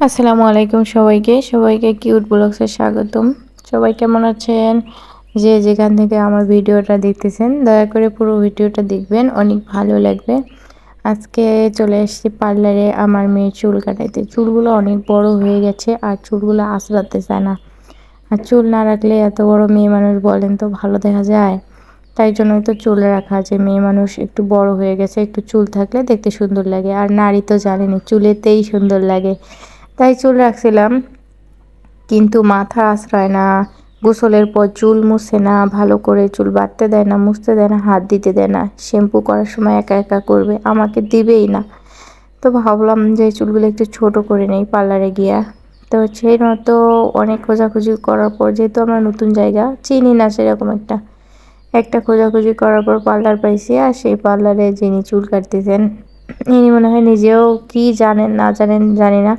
আসসালামু আলাইকুম সবাইকে। সবাইকে কিউট ব্লগসে স্বাগতম। সবাই কেমন আছেন? যে যেখান থেকে আমার ভিডিওটা দেখতেছেন, দয়া করে পুরো ভিডিওটা দেখবেন, অনেক ভালো লাগবে। আজকে চলে এসেছি পার্লারে আমার মেয়ের চুল কাটাইতে। চুলগুলো অনেক বড় হয়ে গেছে আর চুলগুলো আঁচড়াতে চায় না। আর চুল না রাখলে এত বড় মেয়ে মানুষ বলেন তো ভালো দেখা যায়। তাই জন্যই তো চুল রাখা আছে। মেয়ে মানুষ একটু বড় হয়ে গেছে, একটু চুল থাকলে দেখতে সুন্দর লাগে। আর নারী তো জানেনি চুলেতেই সুন্দর লাগে। তাই চুল রাখছিলাম কিন্তু মাথা আশ্রয় না, গোসলের পর চুল মুছে না, ভালো করে চুল বাঁধতে দেয় না, মুছতে দেয় না, হাত দিতে দেয় না, শ্যাম্পু করার সময় একা একা করবে, আমাকে দিবেই না। তো ভাবলাম যে চুলগুলো একটু ছোট করে নেই পার্লারে গিয়া। তো সেই মতো অনেক খোঁজাখুঁজি করার পর, যেহেতু আমরা নতুন জায়গা, চিনি না সেরকম একটা। একটা খোঁজাখুঁজি করার পর পার্লার পাইছি আর সেই পার্লারে যিনি চুল কাটতেছেন, ইনি মনে হয় নিজেও কি জানেন, না জানেন, জানি না।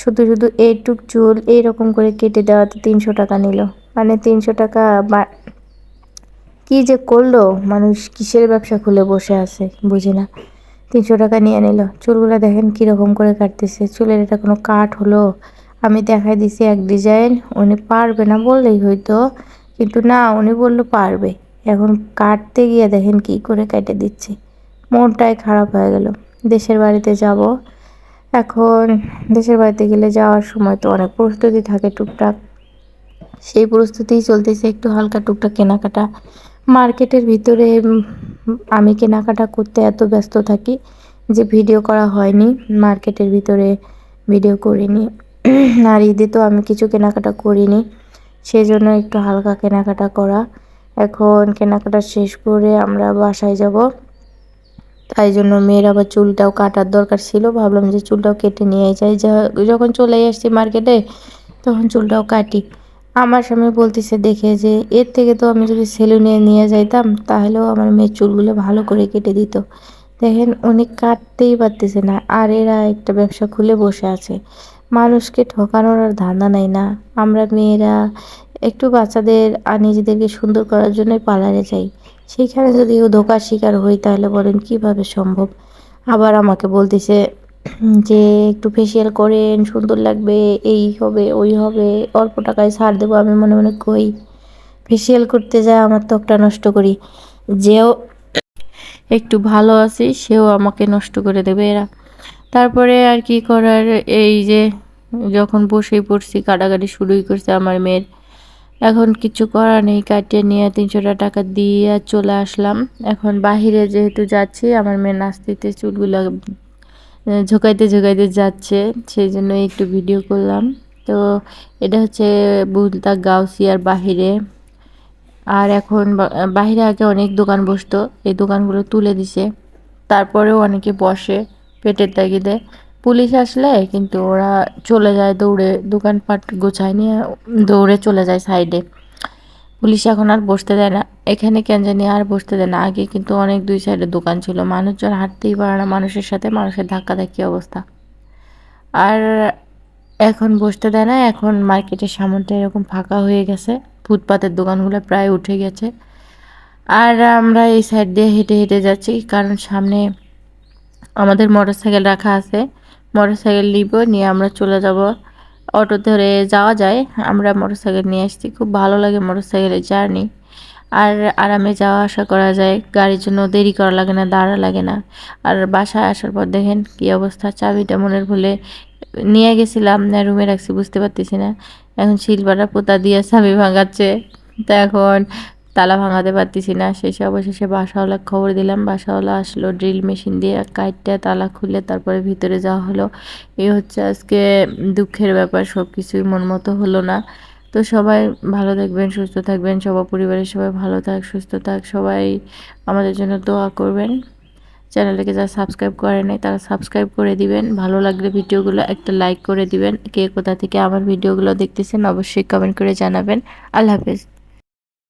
শুধু শুধু এইটুক চুল এইরকম করে কেটে দেওয়াতে তিনশো টাকা নিল। মানে তিনশো টাকা কী যে করল? মানুষ কিসের ব্যবসা খুলে বসে আছে? বুঝি না। তিনশো টাকা নিয়ে নিল। চুলগুলো দেখেন কীরকম করে কাটতেছে। চুলের এটা কোনো কাঠ হলো? আমি দেখাই দিছি এক ডিজাইন। উনি পারবে না বললেই হয়তো কিন্তু না, উনি বলল পারবে। এখন কাটতে গিয়ে দেখেন কি করে কেটে দিচ্ছে। মনটাই খারাপ হয়ে গেল। দেশের বাড়িতে যাব। এখন দেশের বাড়িতে গেলে যাওয়ার সময় তো অনেক প্রস্তুতি থাকে টুকটাক। সেই প্রস্তুতিই চলতেছে একটু হালকা টুকটাক কেনাকাটা। মার্কেটের ভিতরে আমি কেনাকাটা করতে এত ব্যস্ত থাকি যে ভিডিও করা হয়নি, মার্কেটের ভিতরে ভিডিও করিনি। আর ঈদে তো আমি কিছু কেনাকাটা করিনি সেই জন্য একটু হালকা কেনাকাটা করা। এখন কেনাকাটা শেষ করে আমরা বাসায় যাব। তাই জন্য মেয়ের আবার চুলটাও কাটার দরকার ছিল। ভাবলাম যে চুলটাও কেটে নিয়ে যাই। যখন চলে আসছি মার্কেটে, তখন চুলটাও কাটি। আমার স্বামী বলতেছে, দেখে যে এর থেকে তো আমি যদি সেলুনে নিয়ে যাইতাম, তাহলেও আমার মেয়ের চুলগুলো ভালো করে কেটে দিত। দেখেন, উনি কাটতেই পারতেছে না। আর এরা একটা ব্যবসা খুলে বসে আছে। মানুষকে ঠকানোর আর ধান্দা নাই না। আমরা মেয়েরা একটু বাচ্চাদের আর নিজেদেরকে সুন্দর করার জন্যই পার্লারে যাই। সেইখানে যদি ও ধোকার শিকার হই, তাহলে বলেন, কীভাবে সম্ভব? আবার আমাকে বলতেছে যে একটু ফেসিয়াল করেন, সুন্দর লাগবে, এই হবে, ওই হবে, অল্প টাকায় ছাড় দেবো, আমি মনে মনে কই ফেসিয়াল করতে যায়, আমার ত্বকটা নষ্ট করি। যেও একটু ভালো আছি, সেও আমাকে নষ্ট করে দেবে এরা। তারপরে আর কি করার, এই যে যখন বসেই পড়ছি, কাটাকাটি শুরুই করছে আমার মেয়ের। এখন কিছু করার নেই, কাটিয়ে নিয়ে তিনশোটা টাকা দিয়ে চলে আসলাম। এখন বাহিরে যেহেতু যাচ্ছি, আমার মেয়ে নাস্তিতে চুলগুলো ঝোঁকাইতে ঝোঁকাইতে যাচ্ছে, সেই জন্য একটু ভিডিও করলাম। তো এটা হচ্ছে বুলতা গাউসিয়ার বাহিরে। আর এখন বাহিরে আগে অনেক দোকান বসতো, এই দোকানগুলো তুলে দিছে। তারপরেও অনেকে বসে পেটের তাগিদে। পুলিশ আসলে, কিন্তু ওরা চলে যায় দৌড়ে, দোকানপাট গোছায় নিয়ে দৌড়ে চলে যায় সাইডে। পুলিশ এখন আর বসতে দেয় না। এখানে কেন জানি আর বসতে দেয় না। আগে কিন্তু অনেক দুই সাইডে দোকান ছিল। মানুষজন হাঁটতেই পারে না মানুষের সাথে, মানুষের ধাক্কাধাক্কি অবস্থা। আর এখন বসতে দেয় না। এখন মার্কেটের সামনটা এরকম ফাঁকা হয়ে গেছে। ফুটপাতের দোকানগুলো প্রায় উঠে গেছে। আর আমরা এই সাইড দিয়ে হেঁটে হেঁটে যাচ্ছি। কারণ সামনে আমাদের মোটর সাইকেল রাখা আছে। মোটর সাইকেল নিব, নিয়ে আমরা চলে যাব। অটো ধরে যাওয়া যায়। আমরা মোটর সাইকেল নিয়ে আসছি। খুব ভালো লাগে মোটর সাইকেলের জার্নি। আর আরামে যাওয়া আসা করা যায়। গাড়ির জন্য দেরি করা লাগে না, দাঁড়া লাগে না। আর বাসায় আসার পর দেখেন কী অবস্থা। চাবিটা মনের ভুলে নিয়ে গেছিলাম। না রুমে রাখছি, বুঝতে পারতেছি না। এখন শিলপাটা পোতা দিয়ে চাবি ভাঙাচ্ছে। তো এখন তালা ভাঙাতে পারতেছি না। শেষে অবশেষে বাসাওয়ালা খবর দিলাম। বাসাওয়ালা আসলো, ড্রিল মেশিন দিয়ে কাইটটা তালা খুলে তারপরে ভিতরে যাওয়া হলো। এই হচ্ছে আজকে দুঃখের ব্যাপার সব কিছুই মন মতো হলো না। তো সবাই ভালো থাকবেন, সুস্থ থাকবেন, সবার পরিবারের সবাই ভালো থাক, সুস্থ থাক, সবাই আমাদের জন্য দোয়া করবেন। চ্যানেলটাকে যারা সাবস্ক্রাইব করে নাই, তারা সাবস্ক্রাইব করে দিবেন। ভালো লাগলে ভিডিওগুলো একটা লাইক করে দিবেন। কে কোথা থেকে আমার ভিডিওগুলো দেখতেছেন, অবশ্যই কমেন্ট করে জানাবেন। আল্লাহ হাফেজ।